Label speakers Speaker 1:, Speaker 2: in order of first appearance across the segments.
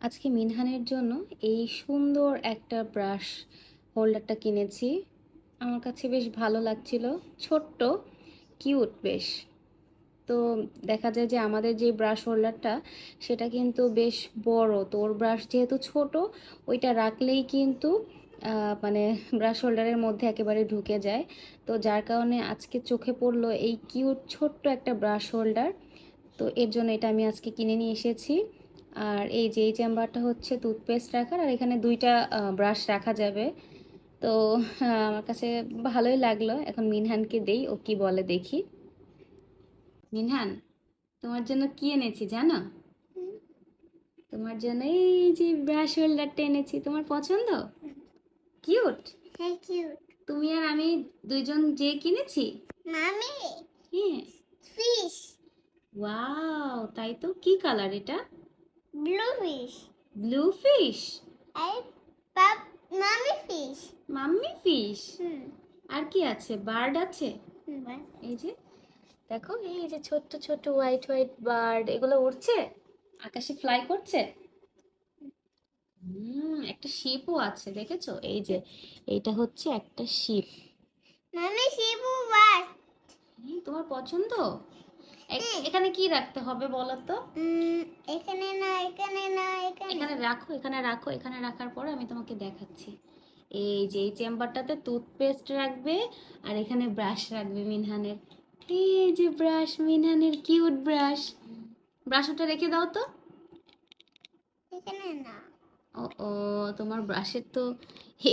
Speaker 1: আজকে মিনহানের জন্য এই সুন্দর একটা ব্রাশ হোল্ডারটা কিনেছি। আমার কাছে বেশ ভালো লাগছিল, ছোট্ট, কিউট বেশ। তো দেখা যায় যে আমাদের যে ব্রাশ হোল্ডারটা, সেটা কিন্তু বেশ বড়। তো ওর ব্রাশ যেহেতু ছোট, ওইটা রাখলেই কিন্তু মানে ব্রাশ হোল্ডারের মধ্যে একেবারে ঢুকে যায়। তো যার কারণে আজকে চোখে পড়ল এই কিউট, ছোট্ট একটা ব্রাশ হোল্ডার। তো এর জন্য এটা আমি আজকে কিনে নিয়ে এসেছি। আর এই যে এই চেম্বারটা হচ্ছে টুথপেস্ট রাখার আর এখানে দুইটা ব্রাশ রাখা যাবে। তো আমার কাছে ভালোই লাগল। এখন মিনহানকে দেই ও কি বলে দেখি। মিনহান তোমার জন্য কি এনেছি জানো? তোমার জন্য এই যে ব্রাশ হোল্ডারটা এনেছি। তোমার পছন্দ? কিউট
Speaker 2: থ্যাংক ইউ
Speaker 1: তুমি আর আমি দুইজন যে কিনেছি?
Speaker 2: মামি?
Speaker 1: হ্যাঁ
Speaker 2: ফিশ
Speaker 1: ওয়াও তাই তো? কি কালার এটা?
Speaker 2: ফিশ
Speaker 1: ব্লু ফিশ
Speaker 2: আর পাপ মামি ফিশ
Speaker 1: মাম্মি ফিশ
Speaker 2: হুম
Speaker 1: আর কি আছে? বার্ড আছে?
Speaker 2: বাস।
Speaker 1: এই যে দেখো এই যে ছোট্ট ছোট্ট হোয়াইট হোয়াইট বার্ড এগুলো উড়ছে? আকাশে ফ্লাই করছে? হুম একটা শিপও আছে দেখেছ? এই যে এইটা হচ্ছে একটা শিপ
Speaker 2: মামি শিবু বাস
Speaker 1: তোমার পছন্দ? এখানে কি রাখতে হবে বলো তো?
Speaker 2: এখানে না এখানে এখানে
Speaker 1: রাখো এখানে রাখো এখানে রাখার পরে আমি তোমাকে দেখাচ্ছি। এই যে এই চেম্বারটাতে টুথপেস্ট রাখবে আর এখানে ব্রাশ রাখবে মিনহানের। এই যে ব্রাশ মিনহানের কিউট ব্রাশ ব্রাশ ওটা রেখে দাও তো।
Speaker 2: এখানে না।
Speaker 1: ও ও তোমার ব্রাশের তো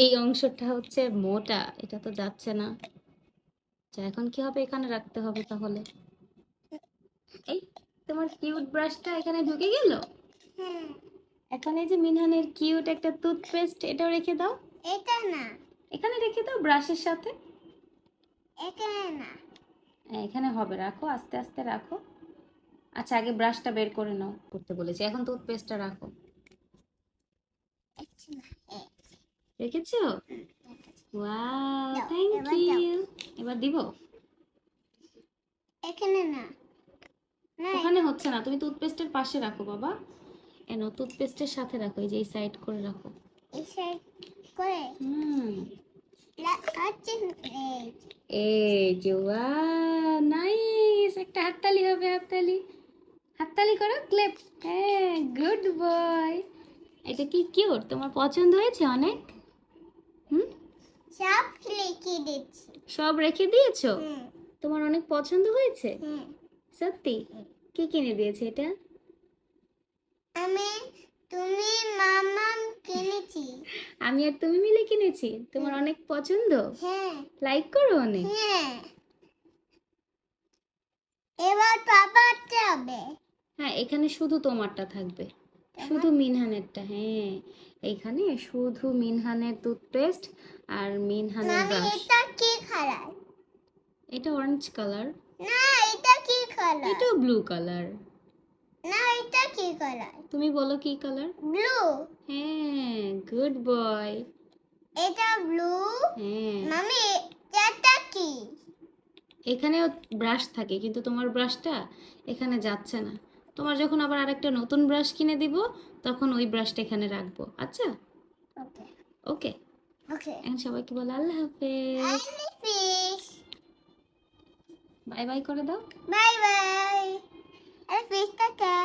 Speaker 1: এই অংশটা হচ্ছে মোটা এটা তো যাচ্ছে না। আচ্ছা এখন কি হবে? এখানে রাখতে হবে তাহলে। এই তোমার কিউট ব্রাশটা এখানে ঢুকে গেল? এখন এই যে মিনহানের কিউট একটা টুথপেস্ট এটাও রেখে দাও।
Speaker 2: এটা না।
Speaker 1: এখানে রেখে দাও ব্রাশের সাথে।
Speaker 2: এখানে না।
Speaker 1: হ্যাঁ, এখানে হবে রাখো আস্তে আস্তে রাখো। আচ্ছা আগে ব্রাশটা বের করে নাও করতে বলেছি। এখন টুথপেস্টটা রাখো। রেখেছো? ওয়াও থ্যাংক ইউ এবার দিব?
Speaker 2: এখানে না। না
Speaker 1: ওখানে হচ্ছে না তুমি টুথপেস্টের পাশে রাখো বাবা। এনো টুথপেস্টের সাথে রাখো এই যে এই সাইড করে রাখো।
Speaker 2: এই সাইড করে।
Speaker 1: হুম।
Speaker 2: এই।
Speaker 1: নাইস একটা হাততালি হবে হাততালি। হাততালি করো ক্লেপ হ্যাঁ গুড বয় এটা কি কিউট তোমার পছন্দ হয়েছে অনেক? হুম?
Speaker 2: সব দিচ্ছি।
Speaker 1: সব রেখে দিয়েছ? তোমার অনেক পছন্দ হয়েছে? সত্যি? কে কিনে দিয়েছে এটা?
Speaker 2: আমি তুমি মামাম কিনেছি।
Speaker 1: আমি আর তুমি মিলে কিনেছি? তোমার অনেক পছন্দ?
Speaker 2: হ্যাঁ।
Speaker 1: লাইক করো অনেক।
Speaker 2: হ্যাঁ। এবার পাপা যাবে
Speaker 1: হ্যাঁ এখানে শুধু তোমারটা থাকবে। শুধু মিনহানেরটা হ্যাঁ। এইখানে শুধু মিনহানের টুথপেস্ট আর মিনহানের ব্রাশ
Speaker 2: এটা কি কালার
Speaker 1: এটা অরেঞ্জ কালার
Speaker 2: না এটা কি কালার
Speaker 1: এটা ব্লু কালার
Speaker 2: না এটা কি কালার
Speaker 1: তুমি বলো কি কালার
Speaker 2: ব্লু
Speaker 1: হ্যাঁ গুড বয়
Speaker 2: এটা ব্লু
Speaker 1: হ্যাঁ।
Speaker 2: মামি এটা কি?
Speaker 1: এখানেও ব্রাশ থাকে কিন্তু তোমার ব্রাশটা এখানে যাচ্ছে না। তোমার যখন আবার আরেকটা নতুন ব্রাশ কিনে দিব তখন ওই ব্রাশটা এখানে রাখব। আচ্ছা?
Speaker 2: ওকে।
Speaker 1: ওকে।
Speaker 2: ওকে।
Speaker 1: এখন সবাইকে বলো আল্লাহ হাফেজ। বাই বাই করে দাও।
Speaker 2: Bye bye. আরে ফিশটা কে